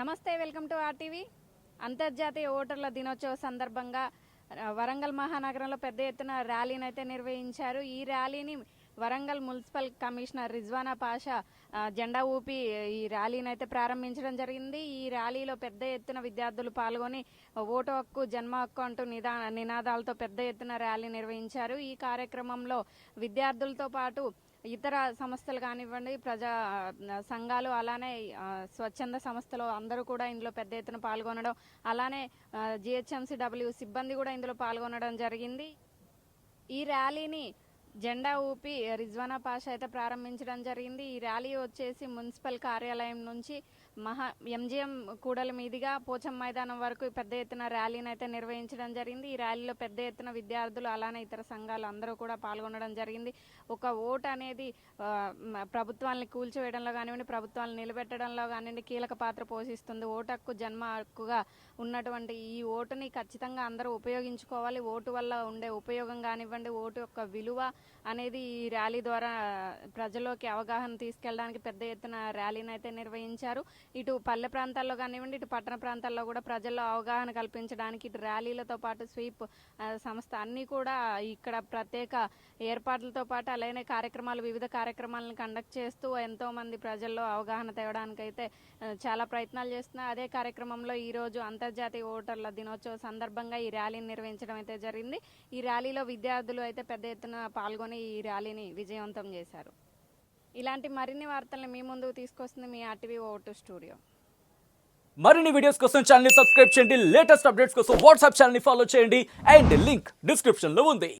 నమస్తే welcome to RTV. అంతర్జాతీయ ఓటర్ల దినోత్సవ సందర్భంగా వరంగల్ మహానగరంలో పెద్ద ఎత్తున ర్యాలీని అయితే నిర్వహించారు. ఈ ర్యాలీని వరంగల్ మున్సిపల్ కమిషనర్ రిజ్వానా పాషా జెండా ఊపి ఈ ర్యాలీని అయితే ప్రారంభించడం జరిగింది. ఈ ర్యాలీలో పెద్ద ఎత్తున విద్యార్థులు పాల్గొని ఓటు హక్కు జన్మ హక్కు అంటూ నిదా నినాదాలతో పెద్ద ఎత్తున ర్యాలీ నిర్వహించారు. ఈ కార్యక్రమంలో విద్యార్థులతో పాటు ఇతర సంస్థలు కానివ్వండి ప్రజా సంఘాలు అలానే స్వచ్ఛంద సంస్థలు అందరూ కూడా ఇందులో పెద్ద ఎత్తున పాల్గొనడం అలానే జిహెచ్ఎంసీ డబ్ల్యూ సిబ్బంది కూడా ఇందులో పాల్గొనడం జరిగింది. ఈ ర్యాలీని జెండా ఊపి రిజ్వానా పాష అయితే ప్రారంభించడం జరిగింది. ఈ ర్యాలీ వచ్చేసి మున్సిపల్ కార్యాలయం నుంచి మహా ఎంజిఎం కూడలి మీదుగా పోచం మైదానం వరకు పెద్ద ఎత్తున ర్యాలీని అయితే నిర్వహించడం జరిగింది. ఈ ర్యాలీలో పెద్ద ఎత్తున విద్యార్థులు అలానే ఇతర సంఘాలు అందరూ కూడా పాల్గొనడం జరిగింది. ఒక ఓటు అనేది ప్రభుత్వాన్ని కూల్చివేయడంలో కానివ్వండి ప్రభుత్వాన్ని నిలబెట్టడంలో కానివ్వండి కీలక పాత్ర పోషిస్తుంది. ఓటు హక్కు జన్మ హక్కుగా ఉన్నటువంటి ఈ ఓటుని ఖచ్చితంగా అందరూ ఉపయోగించుకోవాలి. ఓటు వల్ల ఉండే ఉపయోగం కానివ్వండి ఓటు యొక్క విలువ అనేది ఈ ర్యాలీ ద్వారా ప్రజల్లోకి అవగాహన తీసుకెళ్ళడానికి పెద్ద ఎత్తున ర్యాలీని అయితే నిర్వహించారు. ఇటు పల్లె ప్రాంతాల్లో కానివ్వండి ఇటు పట్టణ ప్రాంతాల్లో కూడా ప్రజల్లో అవగాహన కల్పించడానికి ఇటు ర్యాలీలతో పాటు స్వీప్ సంస్థ అన్నీ కూడా ఇక్కడ ప్రత్యేక ఏర్పాట్లతో పాటు అలానే కార్యక్రమాలు వివిధ కార్యక్రమాలను కండక్ట్ చేస్తూ ఎంతో మంది ప్రజల్లో అవగాహన తేవడానికైతే చాలా ప్రయత్నాలు చేస్తున్నారు. అదే కార్యక్రమంలో ఈ రోజు అంతర్జాతీయ ఓటర్ల దినోత్సవ సందర్భంగా ఈ ర్యాలీని నిర్వహించడం అయితే జరిగింది. ఈ ర్యాలీలో విద్యార్థులు అయితే పెద్ద ఎత్తున పాల్గొని ఈ ర్యాలీని విజయవంతం చేశారు. ఇలాంటి మరిన్ని వార్తలను మీ ముందుకు తీసుకొస్తుంది మీ ఆర్టీవీ ఓటు స్టూడియో. మరిన్ని వీడియోస్ కోసం ఛానల్ సబ్స్క్రైబ్ చేయండి. లేటెస్ట్ అప్డేట్స్ కోసం వాట్సాప్ ఛానల్ ఫాలో చేయండి. అండ్ లింక్ డిస్క్రిప్షన్లో ఉంది.